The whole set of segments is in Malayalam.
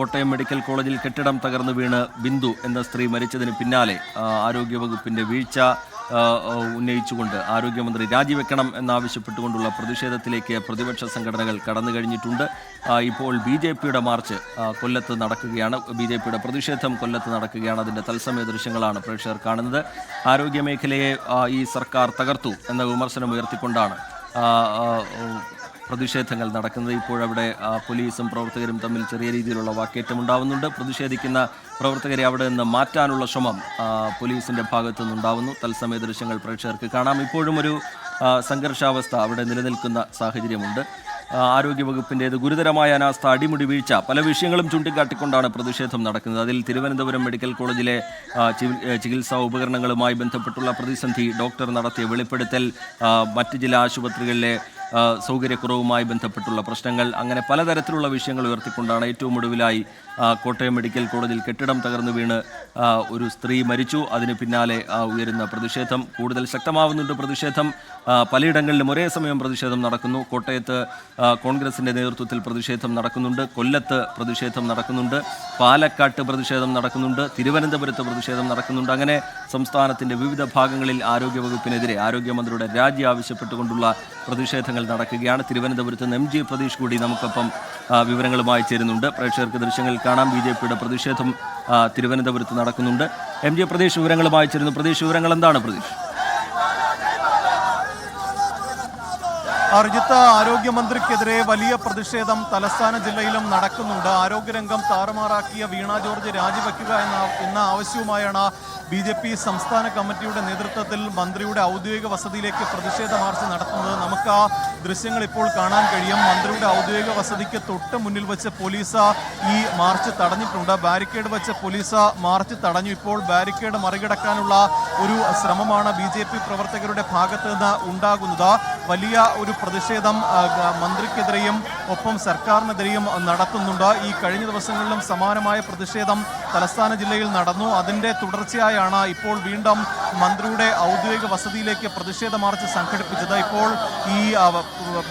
കോട്ടയം മെഡിക്കൽ കോളേജിൽ കെട്ടിടം തകർന്നു വീണ് ബിന്ദു എന്ന സ്ത്രീ മരിച്ചതിന് പിന്നാലെ ആരോഗ്യവകുപ്പിന്റെ വീഴ്ച ഉന്നയിച്ചുകൊണ്ട് ആരോഗ്യമന്ത്രി രാജിവെക്കണം എന്നാവശ്യപ്പെട്ടുകൊണ്ടുള്ള പ്രതിഷേധത്തിലേക്ക് പ്രതിപക്ഷ സംഘടനകൾ കടന്നു കഴിഞ്ഞിട്ടുണ്ട്. ഇപ്പോൾ ബി ജെ പിയുടെ മാർച്ച് കൊല്ലത്ത് നടക്കുകയാണ്. ബി ജെ പിയുടെ പ്രതിഷേധം കൊല്ലത്ത് നടക്കുകയാണ്. അതിന്റെ തത്സമയ ദൃശ്യങ്ങളാണ് പ്രേക്ഷകർ കാണുന്നത്. ആരോഗ്യ മേഖലയെ ഈ സർക്കാർ തകർത്തു എന്ന വിമർശനം ഉയർത്തിക്കൊണ്ടാണ് പ്രതിഷേധങ്ങൾ നടക്കുന്നത്. ഇപ്പോഴവിടെ പോലീസും പ്രവർത്തകരും തമ്മിൽ ചെറിയ രീതിയിലുള്ള വാക്കേറ്റം ഉണ്ടാവുന്നുണ്ട് പ്രതിഷേധിക്കുന്ന പ്രവർത്തകരെ അവിടെ നിന്ന് മാറ്റാനുള്ള ശ്രമം പോലീസിന്റെ ഭാഗത്തു നിന്നുണ്ടാവുന്നു തത്സമയ ദൃശ്യങ്ങൾ പ്രേക്ഷകർക്ക് കാണാം. ഇപ്പോഴും ഒരു സംഘർഷാവസ്ഥ അവിടെ നിലനിൽക്കുന്ന സാഹചര്യമുണ്ട്. ആരോഗ്യവകുപ്പിന്റെ ആരോഗ്യവകുപ്പിന്റേത് ഗുരുതരമായ അനാസ്ഥ അടിമുടി വീഴ്ച പല വിഷയങ്ങളും ചൂണ്ടിക്കാട്ടിക്കൊണ്ടാണ് പ്രതിഷേധം നടക്കുന്നത്. അതിൽ തിരുവനന്തപുരം മെഡിക്കൽ കോളേജിലെ ചികിത്സാ ഉപകരണങ്ങളുമായി ബന്ധപ്പെട്ടുള്ള പ്രതിസന്ധി ഡോക്ടർ നടത്തിയ വെളിപ്പെടുത്തൽ മറ്റ് ചില ആശുപത്രികളിലെ സൗകര്യക്കുറവുമായി ബന്ധപ്പെട്ടുള്ള പ്രശ്നങ്ങൾ അങ്ങനെ പലതരത്തിലുള്ള വിഷയങ്ങൾ ഉയർത്തിക്കൊണ്ടാണ് ഏറ്റവും ഒടുവിലായി കോട്ടയം മെഡിക്കൽ കോളേജിൽ കെട്ടിടം തകർന്നു വീണ് ഒരു സ്ത്രീ മരിച്ചു. അതിന് പിന്നാലെ ഉയരുന്ന പ്രതിഷേധം കൂടുതൽ ശക്തമാവുന്നുണ്ട് പ്രതിഷേധം. പലയിടങ്ങളിലും ഒരേ സമയം പ്രതിഷേധം നടക്കുന്നു. കോട്ടയത്ത് കോൺഗ്രസിന്റെ നേതൃത്വത്തിൽ പ്രതിഷേധം നടക്കുന്നുണ്ട്. കൊല്ലത്ത് പ്രതിഷേധം നടക്കുന്നുണ്ട്. പാലക്കാട്ട് പ്രതിഷേധം നടക്കുന്നുണ്ട്. തിരുവനന്തപുരത്ത് പ്രതിഷേധം നടക്കുന്നുണ്ട്. അങ്ങനെ സംസ്ഥാനത്തിന്റെ വിവിധ ഭാഗങ്ങളിൽ ആരോഗ്യവകുപ്പിനെതിരെ ആരോഗ്യമന്ത്രിയുടെ രാജി ആവശ്യപ്പെട്ടുകൊണ്ടുള്ള പ്രതിഷേധങ്ങൾ നടക്കുകയാണ്. തിരുവനന്തപുരത്ത് നിന്ന് എം. ജി. പ്രതീഷ് കൂടി നമുക്കൊപ്പം വിവരങ്ങളുമായി ചേരുന്നുണ്ട്. പ്രേക്ഷകർക്ക് ദൃശ്യങ്ങൾ കാണാം. ബി ജെ പിയുടെ പ്രതിഷേധം തിരുവനന്തപുരത്ത് നടക്കുന്നുണ്ട്. എം. ജി. പ്രതീഷ് വിവരങ്ങളുമായി ചേരുന്നു. പ്രതീഷ് വിവരങ്ങൾ എന്താണ് പ്രതീഷ്? അർജിത്ത് ആരോഗ്യമന്ത്രിക്കെതിരെ വലിയ പ്രതിഷേധം തലസ്ഥാന ജില്ലയിലും നടക്കുന്നുണ്ട്. ആരോഗ്യരംഗം താറുമാറാക്കിയ വീണ ജോർജ് രാജിവെക്കുക എന്ന എന്ന ആവശ്യവുമായാണ് ബി ജെ പി സംസ്ഥാന കമ്മിറ്റിയുടെ നേതൃത്വത്തിൽ മന്ത്രിയുടെ ഔദ്യോഗിക വസതിയിലേക്ക് പ്രതിഷേധ മാർച്ച് നടത്തുന്നത്. നമുക്ക് ആ ദൃശ്യങ്ങൾ ഇപ്പോൾ കാണാൻ കഴിയും. മന്ത്രിയുടെ ഔദ്യോഗിക വസതിക്ക് തൊട്ട് മുന്നിൽ വെച്ച് പോലീസ് ഈ മാർച്ച് തടഞ്ഞിട്ടുണ്ട്. ബാരിക്കേഡ് വെച്ച് പോലീസ് മാർച്ച് തടഞ്ഞു. ഇപ്പോൾ ബാരിക്കേഡ് മറികടക്കാനുള്ള ഒരു ശ്രമമാണ് ബി പ്രവർത്തകരുടെ ഭാഗത്ത് നിന്ന് ഉണ്ടാകുന്നത്. വലിയ ഒരു പ്രതിഷേധം മന്ത്രിക്കെതിരെയും ഒപ്പം സർക്കാരിനെതിരെയും നടത്തുന്നുണ്ട്. ഈ കഴിഞ്ഞ ദിവസങ്ങളിലും സമാനമായ പ്രതിഷേധം തലസ്ഥാന ജില്ലയിൽ നടന്നു. അതിന്റെ തുടർച്ചയായാണ് ഇപ്പോൾ വീണ്ടും മന്ത്രിയുടെ ഔദ്യോഗിക വസതിയിലേക്ക് പ്രതിഷേധ മാർച്ച് സംഘടിപ്പിച്ചത്. ഇപ്പോൾ ഈ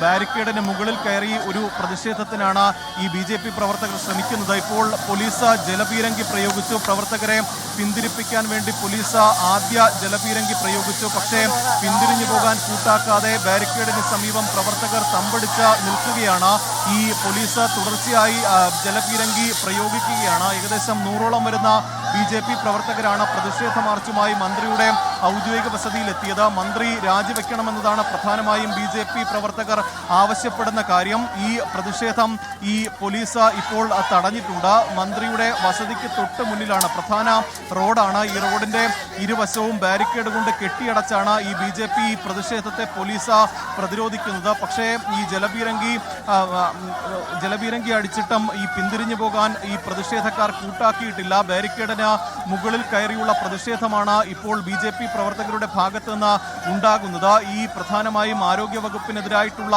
ബാരിക്കേഡിന് മുകളിൽ കയറി ഒരു പ്രതിഷേധത്തിനാണ് ഈ ബി ജെ പി പ്രവർത്തകർ ശ്രമിക്കുന്നത്. ഇപ്പോൾ പോലീസ് ജലപീരങ്കി പ്രയോഗിച്ചു. പ്രവർത്തകരെ പിന്തിരിപ്പിക്കാൻ വേണ്ടി പോലീസ് ആദ്യ ജലപീരങ്കി പ്രയോഗിച്ചു. പക്ഷേ പിന്തിരിഞ്ഞു പോകാൻ കൂട്ടാക്കാതെ ബാരിക്കേഡിന് സമീപം പ്രവർത്തകർ തമ്പടിച്ച് നിൽക്കുകയാണ്. ഈ പോലീസ് തുടർച്ചയായി ജലപീരങ്കി പ്രയോഗിക്കുകയാണ്. ഏകദേശം നൂറോളം വരുന്ന ബി പ്രവർത്തകരാണ് പ്രതിഷേധ മാർച്ചുമായി മന്ത്രിയുടെ ഔദ്യോഗിക വസതിയിലെത്തിയത്. മന്ത്രി രാജിവെക്കണമെന്നതാണ് പ്രധാനമായും ബി ജെ പി പ്രവർത്തകർ ആവശ്യപ്പെടുന്ന കാര്യം. ഈ പ്രതിഷേധം ഈ പോലീസ് ഇപ്പോൾ തടഞ്ഞിട്ടുണ്ട്. മന്ത്രിയുടെ വസതിക്ക് തൊട്ട് മുന്നിലാണ് പ്രധാന റോഡാണ്. ഈ റോഡിന്റെ ഇരുവശവും ബാരിക്കേഡ് കൊണ്ട് കെട്ടിയടച്ചാണ് ഈ ബി ജെ പി പ്രതിഷേധത്തെ പോലീസ് പ്രതിരോധിക്കുന്നത്. പക്ഷേ ഈ ജലപീരങ്കി ജലപീരങ്കി അടിച്ചിട്ടും ഈ പിന്തിരിഞ്ഞു പോകാൻ ഈ പ്രതിഷേധക്കാർ കൂട്ടാക്കിയിട്ടില്ല. ബാരിക്കേഡിന് മുകളിൽ കയറിയുള്ള പ്രതിഷേധമാണ് ഇപ്പോൾ ബി ജെ പി പ്രവർത്തകരുടെ ഭാഗത്തു നിന്ന് ഉണ്ടാകുന്നത്. ഈ പ്രധാനമായും ആരോഗ്യ വകുപ്പിനെതിരായിട്ടുള്ള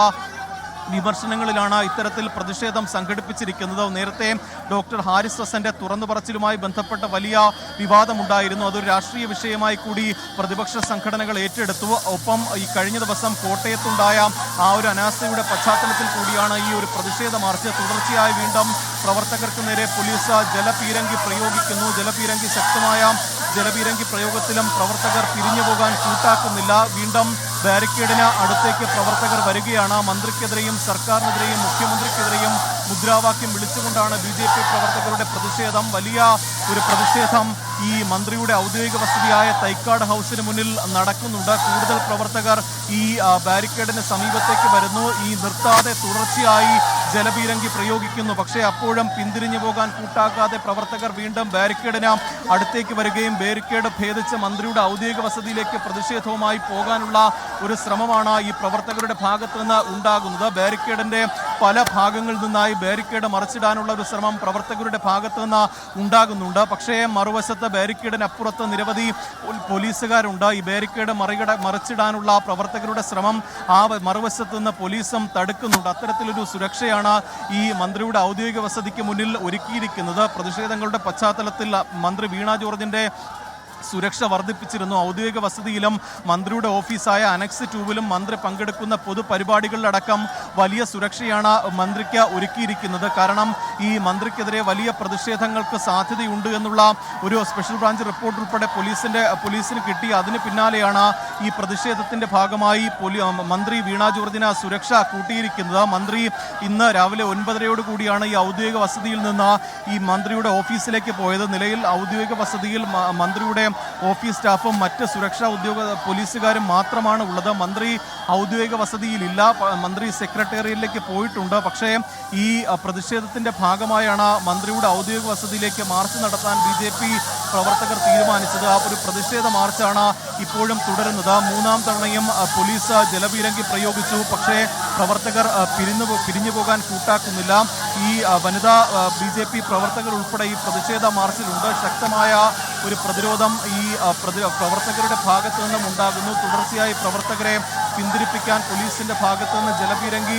വിമർശനങ്ങളിലാണ് ഇത്തരത്തിൽ പ്രതിഷേധം സംഘടിപ്പിച്ചിരിക്കുന്നത്. നേരത്തെ ഡോക്ടർ ഹാരിസ് ഹസന്റെ തുറന്നു പറച്ചിലുമായി ബന്ധപ്പെട്ട വലിയ വിവാദമുണ്ടായിരുന്നു. അതൊരു രാഷ്ട്രീയ വിഷയമായി കൂടി പ്രതിപക്ഷ സംഘടനകൾ ഏറ്റെടുത്തു. ഒപ്പം ഈ കഴിഞ്ഞ ദിവസം കോട്ടയത്തുണ്ടായ ആ ഒരു അനാസ്ഥയുടെ പശ്ചാത്തലത്തിൽ കൂടിയാണ് ഈ ഒരു പ്രതിഷേധ മാർച്ച്. തുടർച്ചയായി വീണ്ടും പ്രവർത്തകർക്ക് നേരെ പോലീസ് ജലപീരങ്കി പ്രയോഗിക്കുന്നു. ജലപീരങ്കി ശക്തമായ ജലപീരങ്കി പ്രയോഗത്തിലും പ്രവർത്തകർ പിരിഞ്ഞു പോകാൻ കൂട്ടാക്കുന്നില്ല വീണ്ടും ബാരിക്കേഡിന് അടുത്തേക്ക് പ്രവർത്തകർ വരികയാണ്. മന്ത്രിക്കെതിരെയും സർക്കാരിനെതിരെയും മുഖ്യമന്ത്രിക്കെതിരെയും മുദ്രാവാക്യം വിളിച്ചുകൊണ്ടാണ് ബി ജെ പി പ്രവർത്തകരുടെ പ്രതിഷേധം. വലിയ ഒരു പ്രതിഷേധം ഈ മന്ത്രിയുടെ ഔദ്യോഗിക വസതിയായ തൈക്കാട് ഹൗസിന് മുന്നിൽ നടക്കുന്നുണ്ട്. കൂടുതൽ പ്രവർത്തകർ ഈ ബാരിക്കേഡിന് സമീപത്തേക്ക് വരുന്നു. ഈ നിർത്താതെ തുടർച്ചയായി ജലപീരങ്കി പ്രയോഗിക്കുന്നു. പക്ഷേ അപ്പോഴും പിന്തിരിഞ്ഞു പോകാൻ കൂട്ടാക്കാതെ പ്രവർത്തകർ വീണ്ടും ബാരിക്കേഡിന് അടുത്തേക്ക് വരികയും ബാരിക്കേഡ് ഭേദിച്ച് മന്ത്രിയുടെ ഔദ്യോഗിക വസതിയിലേക്ക് പ്രതിഷേധവുമായി പോകാനുള്ള ഒരു ശ്രമമാണ് ഈ പ്രവർത്തകരുടെ ഭാഗത്ത് നിന്ന് ഉണ്ടാകുന്നത്. ബാരിക്കേഡിന്റെ പല ഭാഗങ്ങളിൽ നിന്നായി ബാരിക്കേഡ് മറിച്ചിടാനുള്ള ഒരു ശ്രമം പ്രവർത്തകരുടെ ഭാഗത്ത് നിന്ന് ഉണ്ടാകുന്നുണ്ട്. പക്ഷേ മറുവശത്ത് ബാരിക്കേഡിനപ്പുറത്ത് നിരവധി പോലീസുകാരുണ്ട്. ഈ ബാരിക്കേഡ് മറികട മറിച്ചിടാനുള്ള പ്രവർത്തകരുടെ ശ്രമം ആ മറുവശത്ത് നിന്ന് പോലീസും തടുക്കുന്നുണ്ട്. അത്തരത്തിലൊരു സുരക്ഷയാണ് ഈ മന്ത്രിയുടെ ഔദ്യോഗിക വസതിക്ക് മുന്നിൽ ഒരുക്കിയിരിക്കുന്നത്. പ്രതിഷേധങ്ങളുടെ പശ്ചാത്തലത്തിൽ മന്ത്രി വീണ ജോർജിന്റെ സുരക്ഷ വർദ്ധിപ്പിച്ചിരുന്നു. ഔദ്യോഗിക വസതിയിലും മന്ത്രിയുടെ ഓഫീസായ അനക്സ് ടൂവിലും മന്ത്രി പങ്കെടുക്കുന്ന പൊതുപരിപാടികളിലടക്കം വലിയ സുരക്ഷയാണ് മന്ത്രിക്ക് ഒരുക്കിയിരിക്കുന്നത്. കാരണം ഈ മന്ത്രിക്കെതിരെ വലിയ പ്രതിഷേധങ്ങൾക്ക് സാധ്യതയുണ്ട് എന്നുള്ള ഒരു സ്പെഷ്യൽ ബ്രാഞ്ച് റിപ്പോർട്ട് ഉൾപ്പെടെ പോലീസിന്റെ പോലീസിന് കിട്ടി. അതിന് പിന്നാലെയാണ് ഈ പ്രതിഷേധത്തിന്റെ ഭാഗമായി മന്ത്രി വീണ ജോർജിന് സുരക്ഷ കൂട്ടിയിരിക്കുന്നത്. മന്ത്രി ഇന്ന് രാവിലെ ഒൻപതരയോട് കൂടിയാണ് ഈ ഔദ്യോഗിക വസതിയിൽ നിന്ന് ഈ മന്ത്രിയുടെ ഓഫീസിലേക്ക് പോയത്. നിലയിൽ ഔദ്യോഗിക വസതിയിൽ മന്ത്രിയുടെ ഓഫീസ് സ്റ്റാഫും മറ്റ് സുരക്ഷാ ഉദ്യോഗ പോലീസുകാരും മാത്രമാണ് ഉള്ളത്. മന്ത്രി ഔദ്യോഗിക വസതിയിലില്ല. മന്ത്രി മന്ത്രി സെക്രട്ടേറിയറ്റിലേക്ക് പോയിട്ടുണ്ട്. പക്ഷേ ഈ പ്രതിഷേധത്തിന്റെ ഭാഗമായാണ് മന്ത്രിയുടെ ഔദ്യോഗിക വസതിയിലേക്ക് മാർച്ച് നടത്താൻ ബി ജെ പി പ്രവർത്തകർ തീരുമാനിച്ചത്. ആ ഒരു പ്രതിഷേധ മാർച്ചാണ് ഇപ്പോഴും തുടരുന്നത്. മൂന്നാം തവണയും പോലീസ് ജലപീരങ്കി പ്രയോഗിച്ചു. പക്ഷേ പ്രവർത്തകർ പിരിഞ്ഞു പിരിഞ്ഞു പോകാൻ കൂട്ടാക്കുന്നില്ല. ഈ വനിതാ ബി പ്രവർത്തകർ ഉൾപ്പെടെ ഈ പ്രതിഷേധ മാർച്ചിലുണ്ട്. ശക്തമായ ഒരു പ്രതിരോധം ഈ പ്രവർത്തകരുടെ ഭാഗത്തു നിന്നും ഉണ്ടാകുന്നു. തുടർച്ചയായി പ്രവർത്തകരെ പിന്തിരിപ്പിക്കാൻ പോലീസിന്റെ ഭാഗത്തു നിന്ന് ജലപീരങ്കി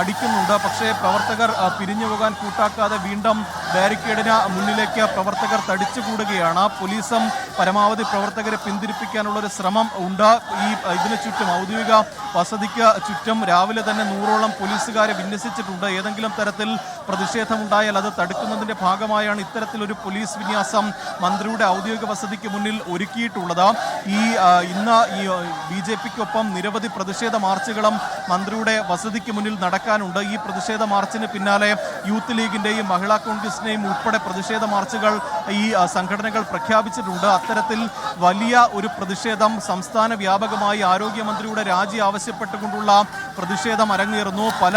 അടിക്കുന്നുണ്ട്. പക്ഷേ പ്രവർത്തകർ പിരിഞ്ഞു പോകാൻ കൂട്ടാക്കാതെ വീണ്ടും ബാരിക്കേഡിന് മുന്നിലേക്ക് പ്രവർത്തകർ തടിച്ചുകൂടുകയാണ്. പോലീസും പരമാവധി പ്രവർത്തകരെ പിന്തിരിപ്പിക്കാനുള്ള ഒരു ശ്രമം ഉണ്ട് ഈ ഇതിനു ചുറ്റും ഔദ്യോഗിക വസതിക്ക് ചുറ്റും രാവിലെ തന്നെ നൂറോളം പോലീസുകാരെ വിന്യസിച്ചിട്ടുണ്ട്. ഏതെങ്കിലും തരത്തിൽ പ്രതിഷേധമുണ്ടായാൽ അത് തടുക്കുന്നതിന്റെ ഭാഗമായാണ് ഇത്തരത്തിലൊരു പോലീസ് വിന്യാസം മന്ത്രിയുടെ ഔദ്യോഗിക വസതിക്ക് മുന്നിൽ ഒരുക്കിയിട്ടുള്ളത്. ഈ ഇന്ന് ഈ ബി ജെ പിക്കൊപ്പം നിരവധി പ്രതിഷേധ മാർച്ചുകളും മന്ത്രിയുടെ വസതിക്ക് മുന്നിൽ നടക്കാനുണ്ട്. ഈ പ്രതിഷേധ മാർച്ചിന് പിന്നാലെ യൂത്ത് ലീഗിന്റെയും മഹിളാ കോൺഗ്രസിന്റെയും ഉൾപ്പെടെ പ്രതിഷേധ മാർച്ചുകൾ ഈ സംഘടനകൾ പ്രഖ്യാപിച്ചിട്ടുണ്ട്. അത്തരത്തിൽ വലിയ ഒരു പ്രതിഷേധം സംസ്ഥാന വ്യാപകമായി ആരോഗ്യമന്ത്രിയുടെ രാജി ആവശ്യപ്പെട്ടുകൊണ്ടുള്ള പ്രതിഷേധം അരങ്ങേറുന്നു. പല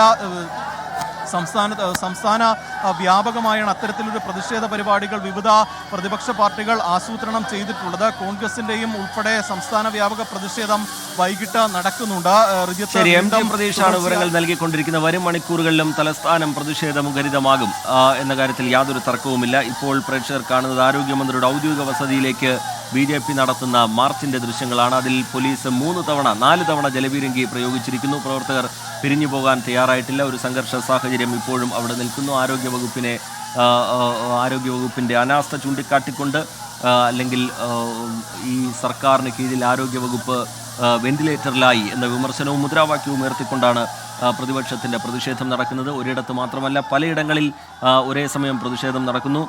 സംസ്ഥാന സംസ്ഥാന വ്യാപകമായാണ് അത്തരത്തിലൊരു പ്രതിഷേധ പരിപാടികൾ വിവിധ പ്രതിപക്ഷ പാർട്ടികൾ ആസൂത്രണം ചെയ്തിട്ടുള്ളത്. കോൺഗ്രസിന്റെയും ഉൾപ്പെടെ സംസ്ഥാന വ്യാപക പ്രതിഷേധം വൈകിട്ട് നടക്കുന്നുണ്ട്. പ്രതീക്ഷയാണ് ശരി എം. വിവരങ്ങൾ നൽകിക്കൊണ്ടിരിക്കുന്ന വരും മണിക്കൂറുകളിലും തലസ്ഥാനം പ്രതിഷേധമുഖരിതമാകും എന്ന കാര്യത്തിൽ യാതൊരു തർക്കവുമില്ല. ഇപ്പോൾ പ്രേക്ഷകർ കാണുന്നത് ആരോഗ്യമന്ത്രിയുടെ ഔദ്യോഗിക വസതിയിലേക്ക് ബി ജെ പി നടത്തുന്ന മാർച്ചിന്റെ ദൃശ്യങ്ങളാണ്. അതിൽ പോലീസ് മൂന്ന് തവണ നാല് തവണ ജലപീരങ്കി പ്രയോഗിച്ചിരിക്കുന്നു. പ്രവർത്തകർ പിരിഞ്ഞു പോകാൻ തയ്യാറായിട്ടില്ല. ഒരു സംഘർഷ സാഹചര്യം ഇപ്പോഴും അവിടെ നിൽക്കുന്നു. ആരോഗ്യവകുപ്പിനെ ആരോഗ്യവകുപ്പിന്റെ അനാസ്ഥ ചൂണ്ടിക്കാട്ടിക്കൊണ്ട് അല്ലെങ്കിൽ ഈ സർക്കാരിന് കീഴിൽ ആരോഗ്യവകുപ്പ് വെന്റിലേറ്ററിലായി എന്ന വിമർശനവും മുദ്രാവാക്യവും ഉയർത്തിക്കൊണ്ടാണ് പ്രതിപക്ഷത്തിന്റെ പ്രതിഷേധം നടക്കുന്നത്. ഒരിടത്ത് മാത്രമല്ല പലയിടങ്ങളിൽ ഒരേ സമയം പ്രതിഷേധം നടക്കുന്നു.